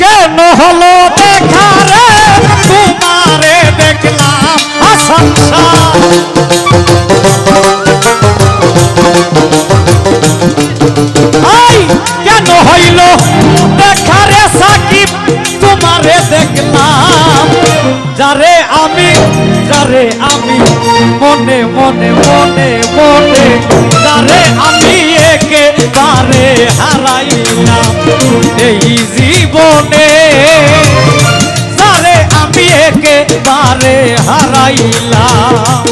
কেন হলো দেখা রে তোমারে দেখলাম আই কেন হইল দেখা রে সাকিব? তোমারে দেখলাম। যারে আমি যারে আমি মনে মনে মনে মনে, যারে আমি একেবারে হারাইলাম। এই একেবারে হারাইলাম।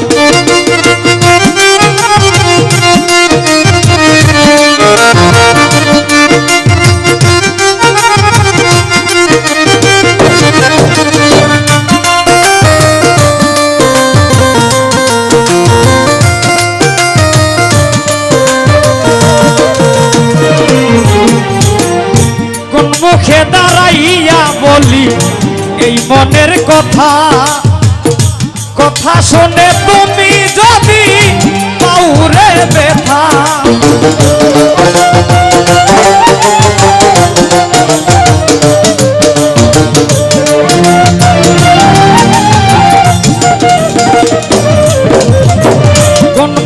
মুখে দাঁড়াইয়া বলি এই মনের কথা শুনে তুমি যদি পাউরে ব্যথা।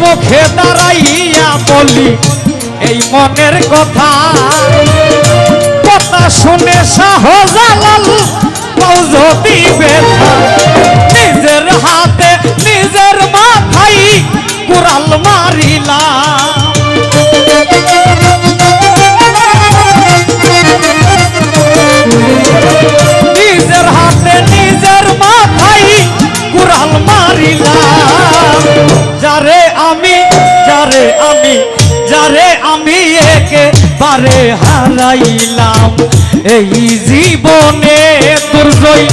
মুখে দাঁড়াইয়া বলি এই মনের কথা। কথা শুনে শাহজালাল পাও যদি আমি যারে আমি একেবারে হারাইলাম। এই জীবনে দুর্জয়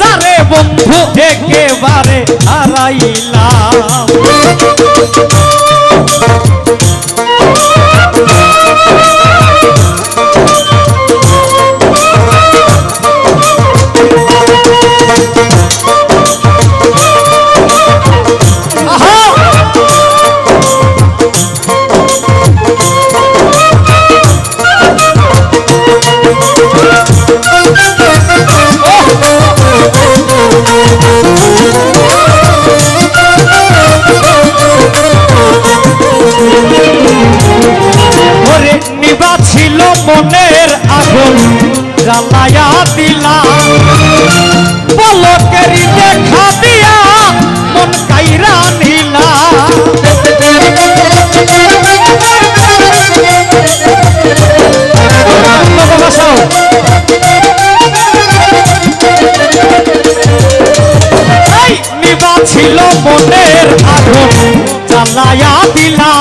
যারে বন্ধু একেবারে হারাইলাম। ছিল মনের আগুন জ্বালায়া দিলা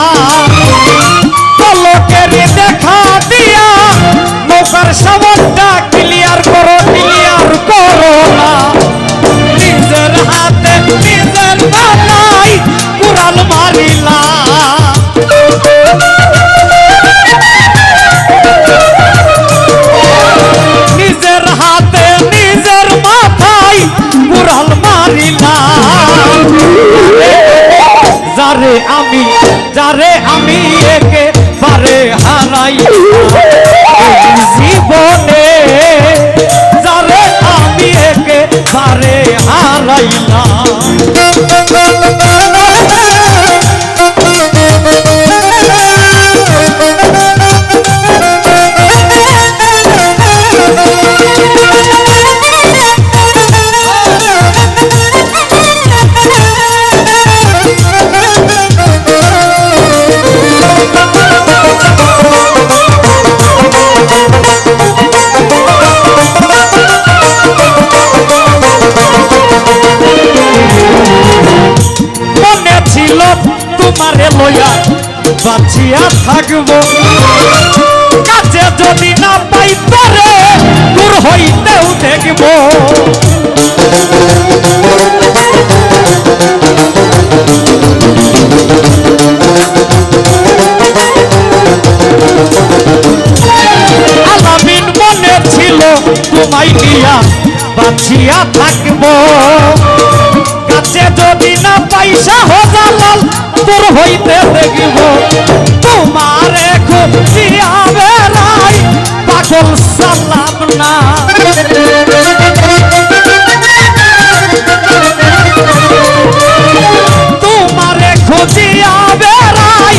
যারে আমি একেবারে হারাই জীবনে যারে আমি একেবারে হারাইলাম বাঁচিয়া থাকব। কাছে যদি না পাই তরে দূর হইতেও দেখব। আলামিন মনে ছিল তোমায় নিয়া, বাঁচিয়া থাকব। বিনা পয়সা হজালাল তোর হইতে দেখিব। তোমার খুঁজিয়া বেড়াই পাগল সালাম না তোমারে খুঁজিয়া বেড়াই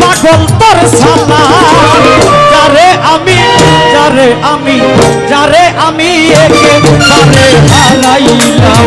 পাগল তোর সালাম। যারে আমি যারে আমি যারে আমি একে হারাইলাম।